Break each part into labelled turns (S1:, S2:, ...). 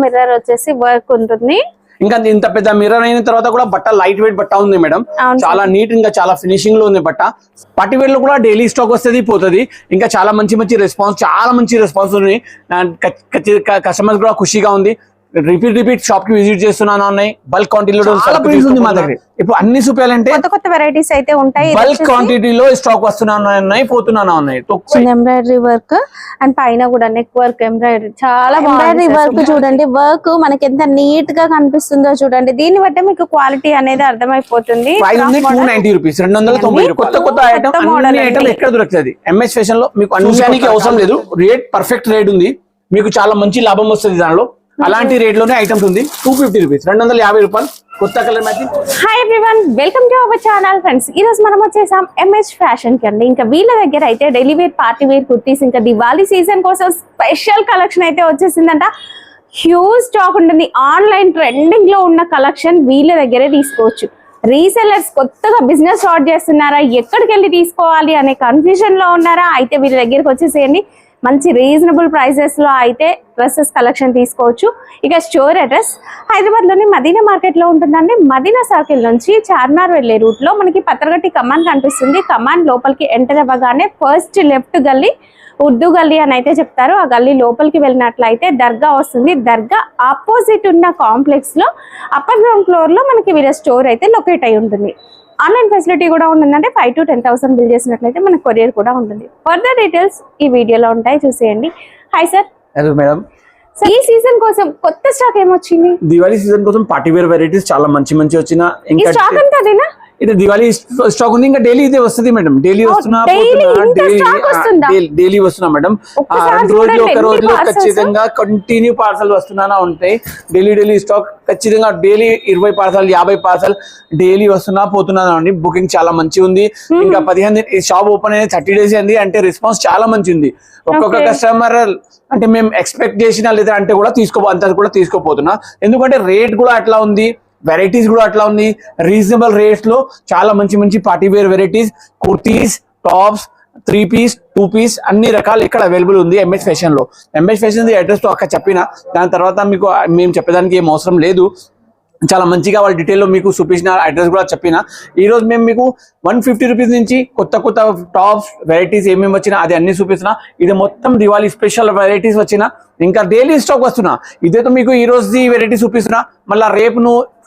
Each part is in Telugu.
S1: మిర్రర్ వచ్చేసి వర్క్ ఉంటుంది.
S2: ఇంకా ఇంత పెద్ద మిర్రర్ అయిన తర్వాత కూడా బట్ట లైట్ వెయిట్ బట్ట ఉంది మేడం. చాలా నీట్ ఇంకా చాలా ఫినిషింగ్లో ఉంది బట్ట. పార్టీ వేర్లో కూడా డైలీ స్టాక్ వస్తుంది పోతుంది. ఇంకా చాలా మంచి మంచి రెస్పాన్స్ చాలా మంచి రెస్పాన్స్ ఉంది కస్టమర్స్ కూడా ఖుషిగా ఉంది. రిపీట్ రిపీట్ షాప్కి విజిట్ చేస్తున్నాను ఉన్నాయి బల్క్ క్వాంటిటీలో చాలా ప్రైస్ ఉంది మా దగ్గర. ఇప్పుడు అన్ని చూపించాలంటే
S1: కొత్త కొత్త వెరైటీస్ అయితే ఉంటాయి.
S2: బల్క్ క్వాంటిటీలో స్టాక్ వస్తున్నాను ఉన్నాయి పోతున్నాను ఉన్నాయి
S1: ఎంబ్రాయిడరీ వర్క్ అండ్ పైన కూడా నెక్ వర్క్ ఎంబ్రాయిడరీ చాలా ఎంబ్రాయిడరీ వర్క్ చూడండి. వర్క్ మనకి ఎంత నీట్గా కనిపిస్తుందో చూడండి. దీన్ని బట్టి మీకు క్వాలిటీ అనేది అర్థమైపోతుంది.
S2: రెండు వందల తొంభై. కొత్త కొత్త ఐటమ్ అన్ని ఎక్కడ దొరుకుతుంది? ఎంఎస్ ఫ్యాషన్లో మీకు చూడడానికి అవసరం లేదు. రేట్ పర్ఫెక్ట్ రేట్ ఉంది. మీకు చాలా మంచి లాభం వస్తుంది దానిలో. అలాంటి రేట్లోనే ఐటమ్స్ ఉంది. టూ ఫిఫ్టీ రూపీస్ రెండు వందల యాభై రూపాయలు. కొత్త colour matching
S1: hi everyone welcome to our channel friends ఈ రోజు మనం వచ్చేసాం ఎంఎస్ ఫ్యాషన్కి అండి. ఇంకా వీళ్ళ దగ్గర అయితే daily wear party wear kurtis ఇంకా దివాళీ సీజన్ కోసం స్పెషల్ కలెక్షన్ అయితే వచ్చేసిందంట. హ్యూజ్ స్టాక్ ఉంటుంది. ఆన్లైన్ ట్రెండింగ్లో ఉన్న కలెక్షన్ వీళ్ళ దగ్గరే తీసుకోవచ్చు. రీసెల్లర్స్ కొత్తగా బిజినెస్ స్టార్ట్ చేస్తున్నారా? ఎక్కడికి వెళ్ళి తీసుకోవాలి అనే కన్ఫ్యూజన్లో ఉన్నారా? అయితే వీళ్ళ దగ్గరికి వచ్చేసేయండి. మంచి రీజనబుల్ ప్రైజెస్లో అయితే డ్రెస్సెస్ కలెక్షన్ తీసుకోవచ్చు. ఇక స్టోర్ అడ్రస్ హైదరాబాద్లోని మదీనా మార్కెట్లో ఉంటుందండి. మదీనా సర్కిల్ నుంచి చార్మినార్ వెళ్ళే రూట్లో మనకి పత్రగట్టి కమాన్ కనిపిస్తుంది. కమాన్ లోపలికి ఎంటర్ అవ్వగానే ఫస్ట్ లెఫ్ట్ గల్లీ ఉర్దూ గల్లీ అని అయితే చెప్తారు. ఆ గల్లీ లోపలికి వెళ్ళినట్లయితే దర్గా వస్తుంది. దర్గా ఆపోజిట్ ఉన్న కాంప్లెక్స్లో అప్పర్ గ్రౌండ్ ఫ్లోర్లో మనకి వీళ్ళ స్టోర్ అయితే లొకేట్ అయి ఉంటుంది. ఆన్లైన్ ఫెసిలిటీ కూడా ఉంటుందంటే five to ten thousand bill చేసినట్లయితే మనకు కొరియర్ కూడా ఉంటుంది. ఫర్దర్ డీటెయిల్స్ ఈ వీడియోలో ఉంటాయి చూసేయండి. హాయ్ సార్
S2: మేడం
S1: సార్ ఈ సీజన్ కోసం కొత్త స్టాక్ ఏమొచ్చింది?
S2: దివాళీ సీజన్ కోసం పార్టీ వేర్ వెరైటీస్ చాలా మంచి మంచి వచ్చిన ఇంకా
S1: స్టాక్ అంతా అదేనా?
S2: ఇది దివాళీ స్టాక్ ఉంది. ఇంకా డైలీ ఇదే వస్తుంది మేడం. డైలీ వస్తున్నా? డైలీ వస్తున్నా మేడం. రెండు రోజులు ఒక రోజులో? ఖచ్చితంగా కంటిన్యూ పార్సల్ వస్తున్నానా ఉంటాయి డైలీ డైలీ స్టాక్ ఖచ్చితంగా డైలీ ఇరవై పార్సల్ యాభై పార్సల్ డైలీ వస్తున్నా పోతున్నా అండి బుకింగ్ చాలా మంచి ఉంది. ఇంకా పదిహేను షాప్ ఓపెన్ అయ్యి థర్టీ డేస్ అయింది అంటే రెస్పాన్స్ చాలా మంచి ఉంది. ఒక్కొక్క. కస్టమర్ అంటే మేము ఎక్స్పెక్ట్ చేసిన లేదా అంటే కూడా తీసుకో అంత కూడా తీసుకోపోతున్నా. ఎందుకంటే రేట్ కూడా అట్లా ఉంది. వెరైటీస్ కూడా అట్లా ఉంది రీజనబుల్ రేట్స్లో చాలా మంచి మంచి party wear varieties kurtis tops three piece two piece అన్ని రకాలు ఇక్కడ అవైలబుల్ ఉంది ఎంఎస్ ఫ్యాషన్లో ఎంఎస్ ఫ్యాషన్ అడ్రస్తో అక్కడ చెప్పిన దాని తర్వాత మీకు మేము చెప్పేదానికి ఏం అవసరం లేదు. చాలా మంచిగా వాళ్ళ డీటెయిల్లో మీకు చూపించిన అడ్రస్ కూడా చెప్పిన. ఈరోజు మేము మీకు వన్ ఫిఫ్టీ రూపీస్ నుంచి కొత్త కొత్త టాప్స్ వెరైటీస్ ఏమేమి వచ్చినా అది అన్ని చూపిస్తున్నా. ఇది మొత్తం దివాళీ స్పెషల్ వెరైటీస్ వచ్చిన. ఇంకా డైలీ స్టాక్ వస్తున్నా. ఇదేతో మీకు ఈ రోజు వెరైటీ చూపిస్తున్నా. మళ్ళీ రేపు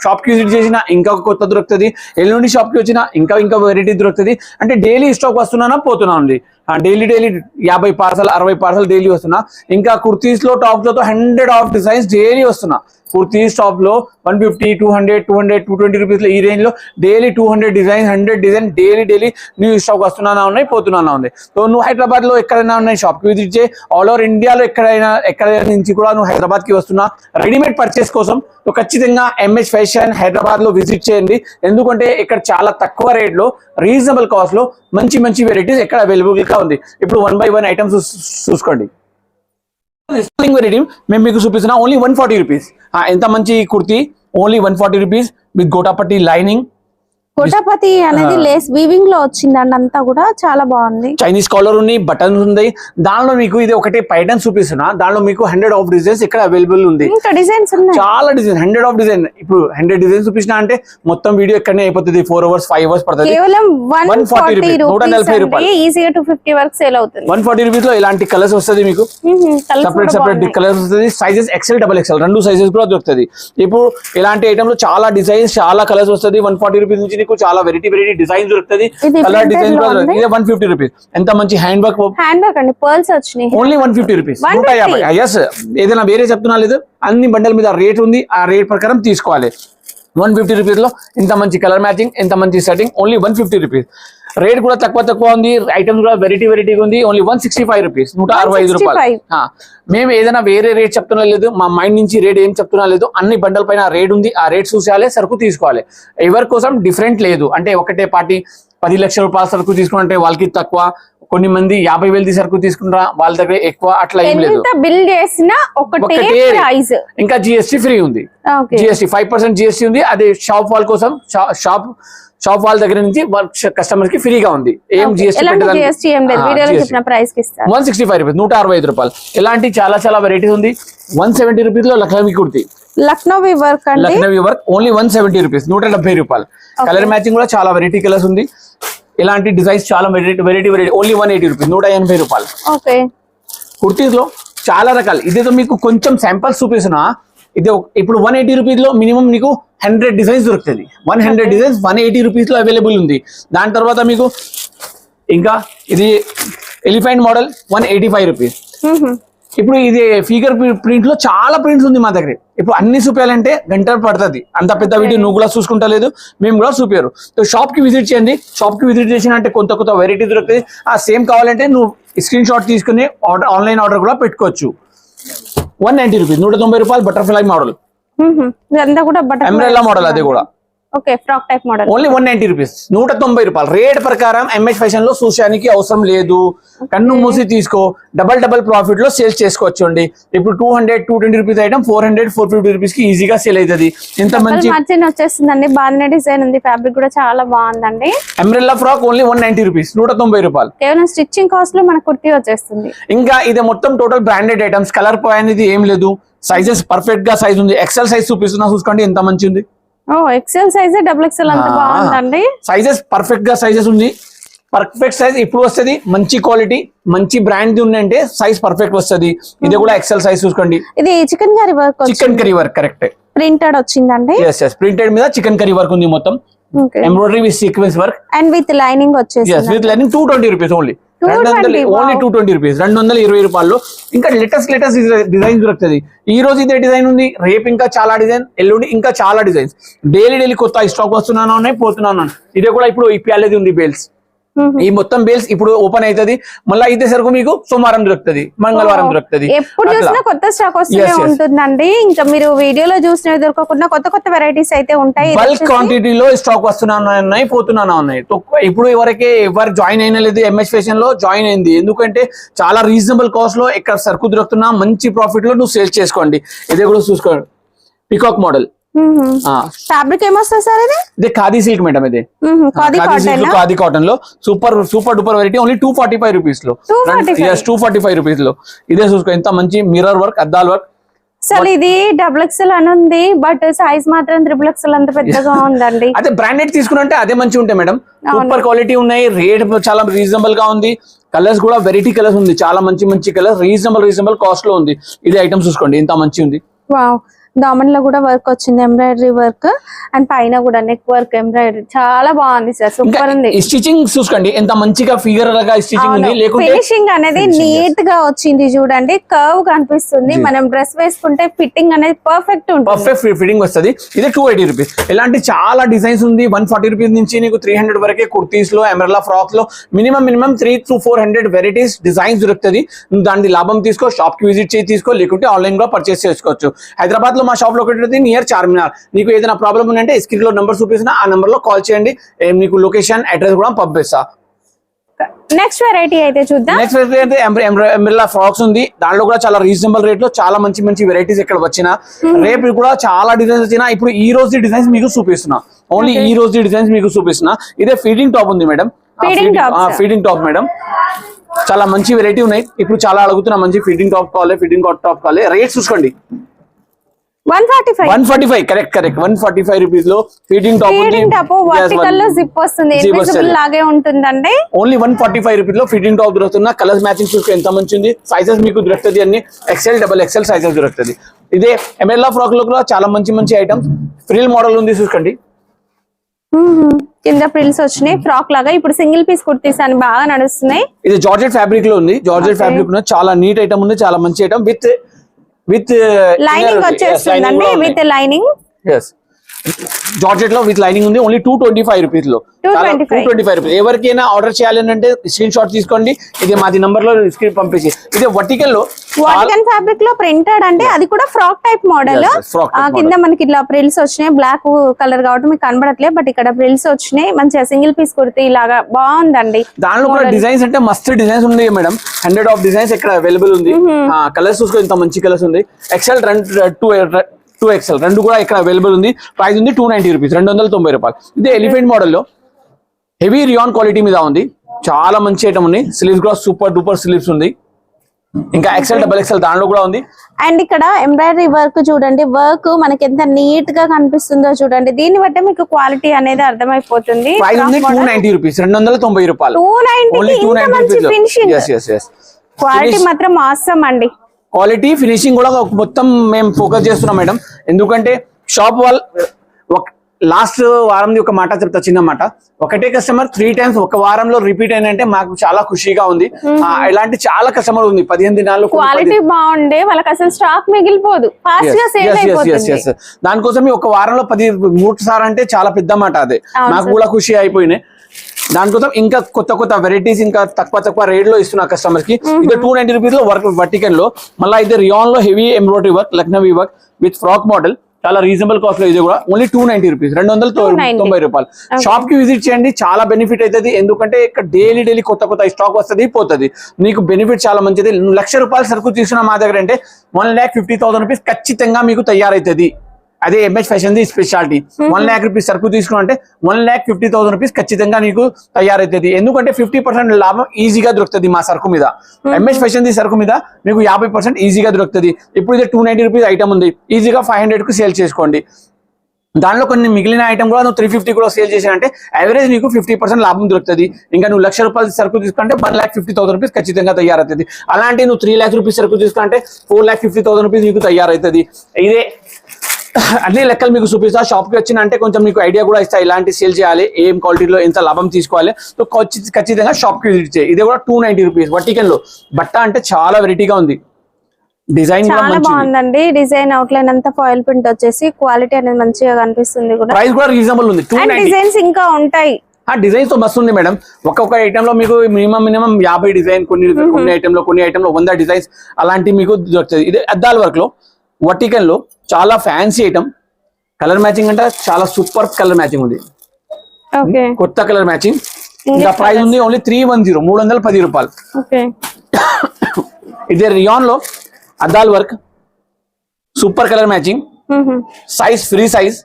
S2: షాప్కి విజిట్ చేసినా ఇంకా కొత్త దొరుకుతుంది. ఎల్లుండి షాప్కి వచ్చినా ఇంకా ఇంకా వెరైటీ దొరుకుతుంది. అంటే డైలీ స్టాక్ వస్తున్నానా? పోతున్నా ఉంది డైలీ డైలీ యాభై పార్సల్ అరవై పార్సల్ డైలీ వస్తున్నా. ఇంకా కుర్తీస్లో హండ్రెడ్ ఆఫ్ డిజైన్స్ డైలీ వస్తున్నా. కుర్తీస్ టాప్లో one fifty two hundred two hundred two twenty రూపీస్లో ఈ రేంజ్లో daily two hundred design hundred design daily daily new stock వస్తున్నానా ఉన్నాయి పోతున్నానా ఉంది సో నువ్వు హైదరాబాద్లో ఎక్కడైనా ఉన్నాయి షాప్కి విజిట్ చేయి. ఆల్ ఓవర్ ఇండియాలో ఎక్కడైనా ఎక్కడ నుంచి కూడా నువ్వు హైదరాబాద్కి వస్తున్నా. రెడీమేడ్ పర్చేస్ కోసం సో ఖచ్చితంగా ఎంఎస్ ఫ్యాషన్ హైదరాబాద్లో విజిట్ చేయండి. ఎందుకంటే ఇక్కడ చాలా తక్కువ రేట్లో రీజనబుల్ కాస్ట్లో మంచి మంచి వెరైటీస్ ఇక్కడ అవైలబుల్గా ఉంది. ఇప్పుడు వన్ బై వన్ ఐటమ్స్ చూసుకోండి. వెరైటీ మేము మీకు చూపిస్తున్నా ఓన్లీ వన్ ఫార్టీ రూపీస్ ఎంత మంచి kurti? Only one forty rupees with gota patti lining
S1: కోటాపతి అనేది లేస్ వీవింగ్లో వచ్చిందండి అంతా కూడా చాలా బాగుంది.
S2: చైనీస్ కాలర్ ఉన్నాయి బటన్స్ ఉన్నాయి దానిలో మీకు ఇది ఒకటే పైటన్ చూపిస్తున్నా. దానిలో మీకు హండ్రెడ్ ఆఫ్ డిజైన్స్ ఇక్కడ అవైలబుల్ ఉంది.
S1: ఇంకా డిజైన్స్
S2: చాలా డిజైన్ హండ్రెడ్ ఆఫ్ డిజైన్ ఇప్పుడు హండ్రెడ్ డిజైన్ చూపించిన అంటే మొత్తం వీడియో ఇక్కడనే అయిపోతుంది. ఫోర్ అవర్స్ ఫైవ్ అవర్స్ పడుతుంది.
S1: కేవలం వన్
S2: 140
S1: ఫార్టీ
S2: రూపీస్, నూట నలభై రూపాయలు.
S1: ఈజీగా టూ ఫిఫ్టీ వరకు సేల్ అవుతుంది.
S2: వన్ ఫార్టీ రూపీస్లో ఇలాంటి కలర్స్ వస్తుంది మీకు? Separate separate. కలర్స్ వస్తుంది. సైజెస్ ఎక్సెల్ డబల్ ఎక్సెల్ రెండు సైజెస్ కూడా దొరుకుతుంది. ఇప్పుడు ఇలాంటి ఐటమ్లో చాలా డిజైన్స్ చాలా కలర్స్ వస్తుంది. వన్ ఫార్టీ రూపీస్ నుంచి నీకు చాలా వెరైటీ వెరైటీ డిజైన్ దొరుకుతుంది. కలర్ డిజైన్ కూడా వన్ ఫిఫ్టీ రూపీస్ ఎంత మంచి హ్యాండ్ వర్క్
S1: హ్యాండ్ బ్యాగ్ అండి. పర్ల్స్ వచ్చినాయి.
S2: Only one fifty rupees
S1: 150.
S2: నూట యాభై. ఎస్ ఏదైనా వేరే చెప్తున్నా లేదు. అన్ని బండల మీద రేట్ ఉంది. ఆ రేట్ ప్రకారం తీసుకోవాలి. వన్ ఫిఫ్టీ రూపీస్లో ఇంత మంచి కలర్ మ్యాచింగ్ ఇంత మంచి setting only one fifty rupees rate కూడా తక్కువ తక్కువ ఉంది ఐటమ్స్ కూడా వెరైటీ వెరైటీగా ఉంది. Only one sixty five rupees నూట అరవై ఐదు రూపాయలు.
S1: 165.
S2: ఆ, మేము ఏదైనా వేరే రేట్ చెప్తున్నా లేదు మా మైండ్ నుంచి రేట్ ఏం చెప్తున్నా లేదు అన్ని బండల పైన రేట్ ఉంది ఆ రేట్ చూసేయాలి సరుకు తీసుకోవాలి. ఎవరి కోసం డిఫరెంట్ లేదు. అంటే ఒకటే పార్టీ పది లక్షల రూపాయల సరుకు తీసుకుంటే వాళ్ళకి తక్కువ కొన్ని మంది యాభై వేలు సరుకు తీసుకుంటారా వాళ్ళ దగ్గర ఎక్కువ అట్లా ఏం లేదు.
S1: బిల్ చేసినా ఒకటే
S2: ఒకటే
S1: ప్రైస్
S2: ఇంకా జిఎస్టీ ఫ్రీ ఉంది. జిఎస్టీ ఫైవ్ పర్సెంట్ జిఎస్టీ ఉంది అది షాప్ వాళ్ళ కోసం షాప్ షాప్ వాళ్ళ దగ్గర నుంచి వర్క్ కస్టమర్స్కి ఫ్రీగా ఉంది. ఏం GST one sixty five rupees నూట అరవై ఐదు రూపాయలు. ఇలాంటి చాలా చాలా వెరైటీస్ ఉంది. వన్ సెవెంటీ రూపీస్లో Lakshmi kurti.
S1: Lucknowi work
S2: Lucknowi work only one seventy rupees నూట డెబ్బై రూపాయలు. కలర్ మ్యాచింగ్ కూడా చాలా వెరైటీ కలర్స్ ఉంది. ఇలాంటి డిజైన్స్ చాలా variety variety variety only one eighty rupees నూట ఎనభై రూపాయలు.
S1: ఓకే
S2: కుర్తీస్లో చాలా రకాలు. ఇదేదో మీకు కొంచెం శాంపిల్స్ చూపిస్తున్నా. ఇది ఇప్పుడు వన్ ఎయిటీ రూపీస్లో మినిమం మీకు హండ్రెడ్ డిజైన్స్ దొరుకుతుంది one hundred designs one eighty రూపీస్లో అవైలబుల్ ఉంది. దాని తర్వాత మీకు ఇంకా ఇది elephant model one eighty five rupees ఇప్పుడు ఇది ఫిగర్ ప్రింట్లో చాలా ప్రింట్స్ ఉంది మా దగ్గర. ఇప్పుడు అన్ని చూపించాలంటే గంట పడుతుంది. అంత పెద్ద వీడియో నువ్వు కూడా చూసుకుంటా లేదు మేము కూడా చూపారు. సో షాప్కి విజిట్ చేయండి. షాప్కి విజిట్ చేసిన అంటే కొత్త కొత్త వెరైటీ దొరుకుతుంది ఆ సేమ్ కావాలంటే నువ్వు స్క్రీన్ షాట్ తీసుకుని ఆర్డర్ ఆన్లైన్ ఆర్డర్ కూడా పెట్టుకోవచ్చు. వన్ నైన్టీ రూపీస్ నూట తొంభై రూపాయలు బటర్ఫ్లై మోడల్
S1: ఇదంతా కూడా బటర్
S2: ఎంబ్రెల్లా మోడల్ అది కూడా
S1: okay frock type model.
S2: Only one ninety rupees నూట తొంభై రూపాయలు. రేట్ ప్రకారం ఎంఎస్ ఫ్యాషన్లో చూసానికి అవసరం లేదు. కన్ను మూసి తీసుకో. డబల్ డబల్ ప్రాఫిట్లో సేల్స్ చేసుకోవచ్చు అండి ఇప్పుడు two hundred two twenty rupees item four hundred four fifty రూపీస్కి ఈజీగా సేల్ అవుతుంది. ఎంత మంచి
S1: మర్జిన్ వచ్చేస్తుందండి. బాగానే డిజైన్ ఉంది. ఫ్యాబ్రిక్ కూడా చాలా బాగుందండి.
S2: Umbrella frock only one ninety rupees నూట తొంభై రూపాయలు.
S1: కేవలం స్టిచ్చింగ్ కాస్ట్లో మన కుర్తీ వచ్చేస్తుంది.
S2: ఇంకా ఇది మొత్తం టోటల్ బ్రాండెడ్ ఐటమ్స్ కలర్ పోయినది ఏం లేదు. సైజెస్ పర్ఫెక్ట్గా సైజ్ ఉంది. ఎక్సెల్ సైజ్ చూపిస్తున్నా చూసుకోండి. ఎంత మంచి ఉంది.
S1: ఓ ఎక్సెల్ సైజ్ డబుల్ ఎక్సెల్ అంత. బాగుందండి.
S2: సైజెస్ పర్ఫెక్ట్గా సైజెస్ ఉంది. పర్ఫెక్ట్ సైజ్ ఇప్పుడు వస్తది మంచి క్వాలిటీ మంచి బ్రాండ్ ఉందంటే సైజ్ పర్ఫెక్ట్ వస్తది. ఇది కూడా ఎక్సెల్ సైజ్ చూసుకోండి.
S1: ఇది chikankari work
S2: chikankari work correct
S1: printed వచ్చిందండి?
S2: ప్రింటెడ్ మీద చికెన్ కర్రీ వర్క్ ఉంది మొత్తం. Embroidery with sequence work
S1: and with lining వచ్చేసి
S2: with lining two twenty rupees only
S1: 220,
S2: రెండు వందలు ఓన్లీ. టూ ట్వంటీ రూపీస్ రెండు వందల ఇరవై రూపాయలు ఇంకా లేటెస్ట్ లేటెస్ట్ డిజైన్ దొరుకుతుంది. ఈ రోజు ఇదే డిజైన్ ఉంది. రేపు ఇంకా చాలా డిజైన్ ఎల్లుండి ఇంకా చాలా డిజైన్స్ డైలీ డైలీ కొత్త స్టాక్ వస్తున్నాను ఉన్నాయి పోతున్నాను ఇదే కూడా ఇప్పుడు ఇప్పియాలేది ఉంది బేల్స్ ఈ మొత్తం బేల్స్ ఇప్పుడు ఓపెన్ అవుతుంది. మళ్ళీ అయితే సరుకు మీకు సోమవారం దొరుకుతుంది మంగళవారం దొరుకుతుంది.
S1: ఎప్పుడు. చూసినా కొత్త స్టాక్ వస్తూనే. ఉంటుందండి. ఇంకా మీరు వీడియోలో చూసినవి దొరకకుండా కొత్త కొత్త వెరైటీస్ అయితే ఉంటాయి.
S2: బల్క్ క్వాంటిటీలో స్టాక్ వస్తున్నాను ఉన్నాయి పోతున్నాను ఉన్నాయి. ఇప్పుడు ఎవరికే ఎవరు జాయిన్ అయిన లేదు ఎంఎస్ ఫ్యాషన్లో జాయిన్ అయింది. ఎందుకంటే చాలా రీజనబుల్ కాస్ట్లో ఇక్కడ సరుకు దొరుకుతున్నా మంచి ప్రాఫిట్లో నువ్వు సేల్ చేసుకోండి. ఇది కూడా చూసుకోండి. Peacock model.
S1: ఫ్యాబ్రిక్ ఏమొస్తుంది సార్ ఇది?
S2: ఇది ఖాదీ సిల్క్ మేడం ఇది.
S1: ఖాదీ
S2: కాటన్లో. Super super duper variety only two forty five రూపీస్లో
S1: 245.
S2: టూ ఫార్టీ ఫైవ్ రూపీస్లో. ఇదే చూసుకో ఎంత మంచి మిర్రర్ వర్క్ అద్దాల వర్క్
S1: అసలు ఇది డబుల్ ఎక్స్ఎల్ అని ఉంది బట్ సైజ్ మాత్రం త్రిబుల్ ఎక్స్ఎల్ అంత పెద్దగా ఉందండి.
S2: అదే బ్రాండెడ్ తీసుకున్నంటే అదే మంచి ఉంటాయి మేడం సూపర్ క్వాలిటీ ఉన్నాయి రేట్ చాలా రీజనబుల్గా ఉంది. కలర్స్ కూడా వెరైటీ కలర్స్ ఉంది చాలా మంచి మంచి కలర్స్ రీజనబుల్ రీజనబుల్ కాస్ట్లో ఉంది. ఇది ఐటమ్ చూసుకోండి ఇంత మంచి ఉంది.
S1: వావ్ దామన్లో కూడా వర్క్ వచ్చింది ఎంబ్రాయిడరీ వర్క్ అండ్ పైన కూడా నెక్ వర్క్ ఎంబ్రాయిడరీ చాలా బాగుంది సార్ సూపర్ ఉంది.
S2: స్టిచింగ్ చూసుకోండి ఎంత మంచిగా ఫిగర్గా స్టిచింగ్ ఉంది లేకుంటే
S1: ఫినిషింగ్ అనేది నీట్గా వచ్చింది చూడండి కర్వ్ కనిపిస్తుంది. మనం డ్రెస్ వేసుకుంటే ఫిట్టింగ్ అనేది పర్ఫెక్ట్ ఉంటుంది.
S2: పర్ఫెక్ట్ ఫిట్టింగ్ వస్తుంది. ఇది టూ ఎయిటీ రూపీస్ ఇలాంటి చాలా డిజైన్స్ ఉంది. వన్ ఫార్టీ రూపీస్ నుంచి నీకు త్రీ హండ్రెడ్ వరకే కుర్తీస్లో umbrella ఫ్రాక్స్లో minimum minimum three two four hundred varieties designs దొరుకుతుంది. దాని లాభం తీసుకో షాప్కి విజిట్ చేసి తీసుకో లేకుంటే ఆన్లైన్ కూడా పర్చేస్ చేసుకోవచ్చు. హైదరాబాద్లో మా షాప్లో ఒకటి నియర్ చార్మినార్ నీకు ఏదైనా ప్రాబ్లం ఉందంటే స్క్రీన్లో నెంబర్ చూపిస్తున్నా ఆ నెంబర్లో కాల్ చేయండి. మీకు లొకేషన్ అడ్రస్ కూడా పంపిస్తా.
S1: నెక్స్ట్ వెరైటీ అయితే చూద్దాం.
S2: నెక్స్ట్ అయితే ఎంబ్రెల్లా ఫ్రాక్స్ ఉంది. దాంట్లో కూడా చాలా రీజనబుల్ రేట్లో చాలా మంచి మంచి వెరైటీస్ ఇక్కడ వచ్చిన. రేపు కూడా చాలా డిజైన్స్ వచ్చిన. ఇప్పుడు ఈ రోజు డిజైన్స్ మీకు చూపిస్తున్నా. ఓన్లీ ఈ రోజు డిజైన్స్ మీకు చూపిస్తున్నా. ఇదే ఫీడింగ్ టాప్ ఉంది మేడం. ఫీడింగ్ టాప్ మేడం చాలా మంచి వెరైటీ ఉన్నాయి. ఇప్పుడు చాలా అడుగుతున్నా మంచి ఫీడింగ్ టాప్ కావాలి ఫీడింగ్ టాప్ కావాలి. రేట్ చూసుకోండి.
S1: One forty five.
S2: One forty five correct correct one forty five రూపీస్లో ఫీడింగ్ టాప్
S1: ఫీడింగ్ టాప్ వర్టికల్లో జిప్ వస్తుంది
S2: Zip
S1: ఇన్విజిబుల్
S2: వస్తుంది.
S1: లాగే ఉంటుందండి.
S2: ఓన్లీ వన్ ఫార్టీ ఫైవ్ రూపీస్లో టాప్ దొరుకుతున్న కలర్స్ మ్యాచింగ్ చూసుకో ఎంత మంచి ఉంది? సైజెస్ మీకు దొరుకుతుంది అన్ని. ఎక్సెల్ డబల్ ఎక్సెల్ సైజెస్ దొరుకుతుంది. ఇదే ఎమ్మెల్లా ఫ్రాక్లో కూడా చాలా మంచి మంచి ఐటమ్స్ ఫ్రిల్ మోడల్ ఉంది చూసుకోండి.
S1: కింద ప్రిల్స్ వచ్చినాయి. ఫ్రాక్ లాగా. ఇప్పుడు సింగిల్ పీస్ కుర్తీస్ అని బాగా నడుస్తున్నాయి.
S2: ఇది జార్జెట్ ఫ్యాబ్రిక్లో ఉంది. జార్జెట్. ఫ్యాబ్రిక్లో చాలా నీట్ ఐటమ్ ఉంది చాలా మంచి ఐటమ్ విత్ విత్
S1: లైనింగ్ వచ్చేస్తుందండి విత్ లైనింగ్
S2: ఎస్ జార్జెట్లో విత్ లైనింగ్ ఉంది ఓన్లీ టూ ట్వంటీ ఫైవ్ రూపీస్లో టూ
S1: 225.
S2: ట్వంటీ ఫైవ్ రూపీస్ ఎవరికైనా ఆర్డర్ చేయాలని అంటే స్క్రీన్ షాట్ తీసుకోండి. ఇది మాది నంబర్లో స్క్రీన్ పంపించి. ఇది వర్టికల్లో
S1: వాటికన్ ఫ్యాబ్రిక్లో ప్రింటెడ్ అంటే అది కూడా ఫ్రాక్ టైప్ మోడల్ కింద మనకి ఇట్లా ప్రిల్స్ వచ్చినాయి. బ్లాక్ కలర్ కాబట్టి మీకు కనబడట్లేదు బట్ ఇక్కడ ప్రిల్స్ వచ్చినాయి. మంచిగా సింగిల్ పీస్ కుర్తీ లాగా బాగుందండి.
S2: దానిలో కూడా డిజైన్స్ అంటే మస్తు డిజైన్స్ ఉన్నాయి మేడం. హండ్రెడ్ ఆఫ్ డిజైన్స్ ఇక్కడ అవైలబుల్ ఉంది. కలర్స్ చూసుకో ఇంత మంచి కలర్స్ ఉంది. ఎక్సెల్ టూ టూ ఎక్సెల్ రెండు కూడా ఇక్కడ అవైలబుల్ ఉంది. ప్రైస్ ఉంది టూ నైన్టీ రూపీస్ రెండు వందల తొంభై రూపాయలు. ఇదే ఎలిఫెంట్ మోడల్లో. హెవీ రియాన్ క్వాలిటీ మీద ఉంది. చాలా మంచి ఐటమ్ ఉంది. స్లీవ్స్ కూడా సూపర్ డూపర్ స్లీవ్స్ ఉంది. ఇంకా ఎక్సెల్ డబల్ ఎక్సెల్ దాంట్లో కూడా ఉంది.
S1: అండ్ ఇక్కడ ఎంబ్రాయిడరీ వర్క్ చూడండి. వర్క్ మనకి ఎంత నీట్గా కనిపిస్తుందో చూడండి. దీన్ని బట్టి మీకు క్వాలిటీ అనేది అర్థమైపోతుంది.
S2: టూ నైన్టీ రూపీస్ రెండు వందల తొంభై రూపాయలు.
S1: ఫినిషింగ్ క్వాలిటీ మాత్రం అవసరం అండి.
S2: క్వాలిటీ ఫినిషింగ్ కూడా మొత్తం మేము ఫోకస్ చేస్తున్నాం మేడం. ఎందుకంటే షాప్ వాళ్ళ లాస్ట్ వారంది ఒక మాట చెప్తా చిన్న మాట. ఒకటే కస్టమర్ త్రీ టైమ్స్ ఒక వారంలో రిపీట్ అయినంటే మాకు చాలా ఖుషిగా ఉంది. ఇలాంటి చాలా కస్టమర్ ఉంది. పదిహేను దినాలు కొన్ని
S1: క్వాలిటీ బాగుండే వాళ్ళకి అసలు స్టాక్ మిగిలిపోదు.
S2: దానికోసం ఒక వారంలో పది మూడు సార్ అంటే చాలా పెద్ద మాట అదే. నాకు. కూడా ఖుషి అయిపోయినాయి. దానికోసం ఇంకా కొత్త కొత్త వెరైటీస్ ఇంకా తక్కువ తక్కువ రేట్లో ఇస్తున్నా కస్టమర్స్కి. ఇది టూ నైన్టీ రూపీస్లో వర్క్ వర్టికల్లో. మళ్ళీ ఇది రియాన్లో heavy embroidery work Lucknowi work with frock model చాలా రీజనబుల్ కాస్ట్లో ఇది కూడా. ఓన్లీ టూ నైన్టీ రూపీస్ రెండు వందల తొ-
S1: 290.
S2: తొంభై రూపాయలు. షాప్కి విజిట్ చేయండి. చాలా బెనిఫిట్ అవుతుంది ఎందుకంటే ఇక్కడ డైలీ డైలీ కొత్త కొత్త స్టాక్ వస్తుంది పోతుంది. మీకు బెనిఫిట్ చాలా మంచిది. లక్ష రూపాయల సరుకు తీసుకున్న మా దగ్గర అంటే one lakh fifty thousand rupees ఖచ్చితంగా మీకు తయారైతుంది. అదే MS fashion the speciality one lakh rupees సరుకు తీసుకున్నా అంటే one lakh fifty thousand rupees ఖచ్చితంగా నీకు తయారైతుంది. ఎందుకంటే ఫిఫ్టీ పర్సెంట్ లాభం ఈజీగా దొరుకుతుంది మా సరుకు మీద. ఎంఎస్ ఫ్యాషన్ ది సరుకు మీద మీకు యాభై పర్సెంట్ ఈజీగా దొరుకుతుంది. ఇప్పుడు ఇది టూ నైన్టీ రూపీస్ ఐటమ్ ఉంది. ఈజీగా ఫైవ్ హండ్రెడ్కు సేల్ చేసుకోండి. దానిలో కొన్ని మిగిలిన ఐటమ్ కూడా నువ్వు త్రీ ఫిఫ్టీ కూడా సేల్ చేసానంటే యావరేజ్ నీకు ఫిఫ్టీ పర్సెంట్ లాభం దొరుకుతుంది. ఇంకా నువ్వు లక్ష రూపాయల సరుకు తీసుకుంటే one lakh fifty thousand rupees ఖచ్చితంగా తయారవుతుంది అలాంటి నువ్వు త్రీ ల్యాక్ రూపీస్ సరుకు తీసుకుంటే four lakh fifty thousand rupees నీకు తయారవుతుంది ఇదే అన్ని లెక్కలు మీకు చూపిస్తా. షాప్కి వచ్చిన అంటే కొంచెం మీకు ఐడియా కూడా ఇస్తా. ఇలాంటి సేల్ చేయాలి. ఏం క్వాలిటీలో ఎంత లాభం తీసుకోవాలి. సో ఖచ్చి- ఖచ్చితంగా షాప్కి విజిట్ చేయి. ఇది కూడా టూ నైన్టీ రూపీస్ వట్టికన్లో బట్ట అంటే చాలా వెరైటీగా ఉంది. డిజైన్
S1: చాలా బాగుందండి. డిజైన్ అవుట్లైన్ అంతా ఫాయిల్ ప్రింట్ వచ్చేసి క్వాలిటీ అనేది మంచిగా కనిపిస్తుంది కూడా.
S2: ప్రైస్ కూడా రీజనబుల్ ఉంది.
S1: డిజైన్స్ ఇంకా ఉంటాయి.
S2: ఆ డిజైన్స్తో మస్తు ఉంది మేడం ఒక్కొక్క ఐటమ్లో మీకు మినిమం మినిమం యాభై డిజైన్ కొన్ని కొన్ని ఐటమ్లో కొన్ని ఐటమ్లో వంద డిజైన్స్ అలాంటి మీకు దొరుకుతుంది ఇది అద్దాల వర్క్లో. వర్టికల్లో చాలా ఫ్యాన్సీ ఐటమ్ కలర్ మ్యాచింగ్ అంటే చాలా సూపర్ కలర్ మ్యాచింగ్ ఉంది. కొత్త కలర్ మ్యాచింగ్
S1: ఇంకా
S2: ప్రైస్ ఉంది ఓన్లీ త్రీ వన్ జీరో మూడు వందల పది రూపాయలు. ఇదే రియాన్లో అద్దాల work super colour matching size free size